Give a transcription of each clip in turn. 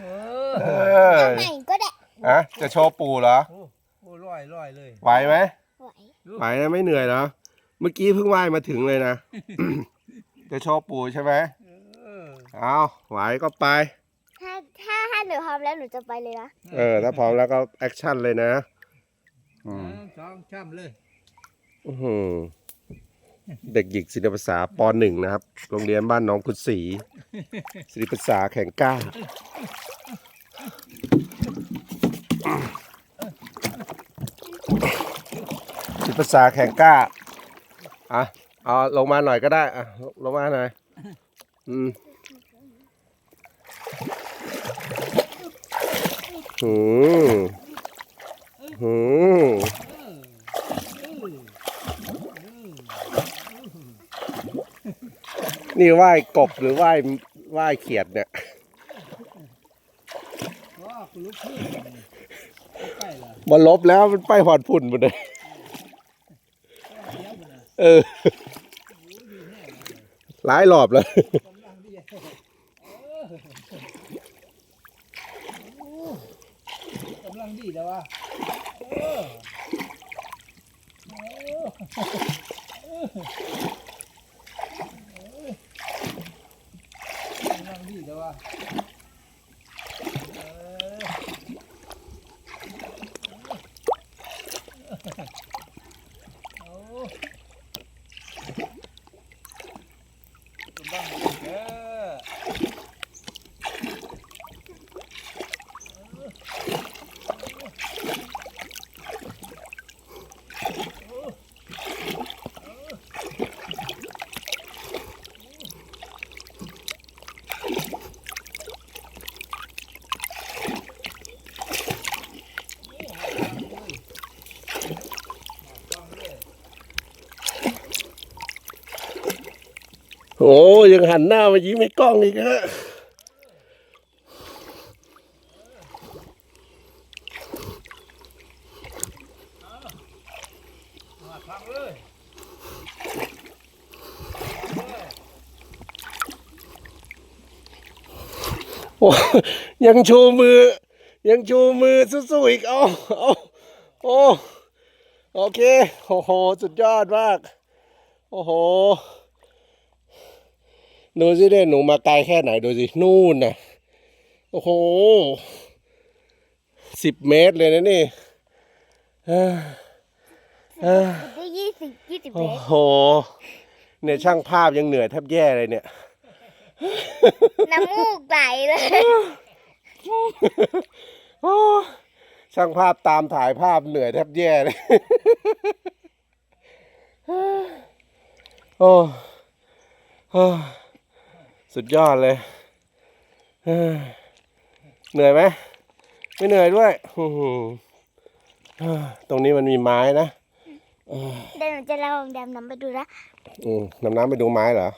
เอเอออไหนก็ได้อะจะโชว์ปู่เหรอ โอ้โหร้อยร้อยเลยไหวไหมไหวไหวนะไม่เหนื่อยเหรอ เมื่อกี้เพิ่งว่ายมาถึงเลยนะ จะโชว์ปู่ใช่ไหมเออเอาไหวก็ไป ถ้าถ้าถ้าหนูพร้อมแล้วหนูจะไปเลยนะเออ ถ้าพร้อมแล้วก็แอคชั่นเลยนะอืมหนึ่งสองช่ำเลยอื้อหือเด็กหญิงศิลปภาษาปหนึ่งนะครับ โรงเรียนบ้านหน้องคุณศรี ศิลปภาษาแข่งก้าศิลปภาษาแข่งก้าอะเอาลงมาหน่อยก็ได้อะลงมาหน่อยอืมหืมหืม นี่ไหว้กบหรือไหว้ไหว้เขียดเนี่ยว้าคุณลุกขึ้นใกล้ละมันลบแล้วมันไปหอดฝุ่นหมดเลยเออหลายรอบแล้วกำลังดีกำลังดีแต่ว่าเออ อกำลังดีแต่ว่าเออเอากำลัง โอ้ยังหันหน้ามายิ้มให้กล้องอีกฮะมาพังโอ้ยังชูมือ ยังชูมือสู้ๆอีกเอาเอาโอ้โอเค โอ้โห สุดยอดมาก โอ้โห ดูสิเด้หนูมาไกลแค่ไหนดูสิ นู่นน่ะโอ้โหสิบเมตรเลยนะนี่เอ้อเอ้อได้ยี่สิบยี่สิบเมโอ้ตรโห เนี่ยช่างภาพยังเหนื่อยแทบแย่เลยเนี่ย น้ำมูกไหลเลยโอ้ช่างภาพตามถ่ายภาพเหนื่อยแทบแย่เลย โอ้ โอ้ สุดยอดเลยเฮ้ยเหนื่อยไหมไม่เหนื่อยด้วยอื้อหือเฮ้ยตรงนี้มันมีไม้นะเดี๋ยวหนูจะลองดำน้ำไปดูนะอืมดำน้ำไปดูไม้เหรอ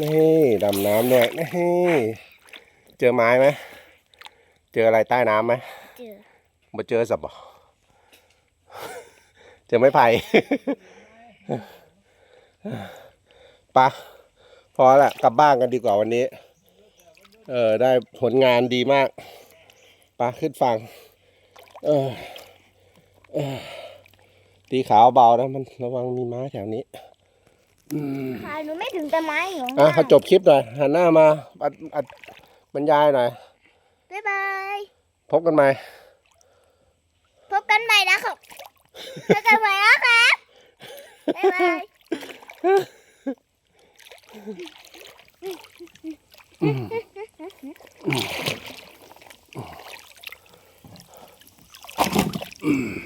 นี่ดำน้ำด้วยนี่เจอไม้ไหม เจออะไรใต้น้ำไหมเจอมาเจอสับบ่เจอไม้ไผ่ ปะพอละกลับบ้านกันดีกว่าวันนี้ เออได้ผลงานดีมากปะขึ้นฝั่งเออเออตีขาวเบานะมันระวังมีไม้แถวนี้อืมค่ะหนูไม่ถึงต้นไม้หนูอะเขาจบคลิปหน่อยหันหน้ามาอัดอัดบรรยายหน่อยบ๊ายบายพบกันใหม่พบกันใหม่นะครับพบกันใหม่นะครับบ๊ายบาย อืม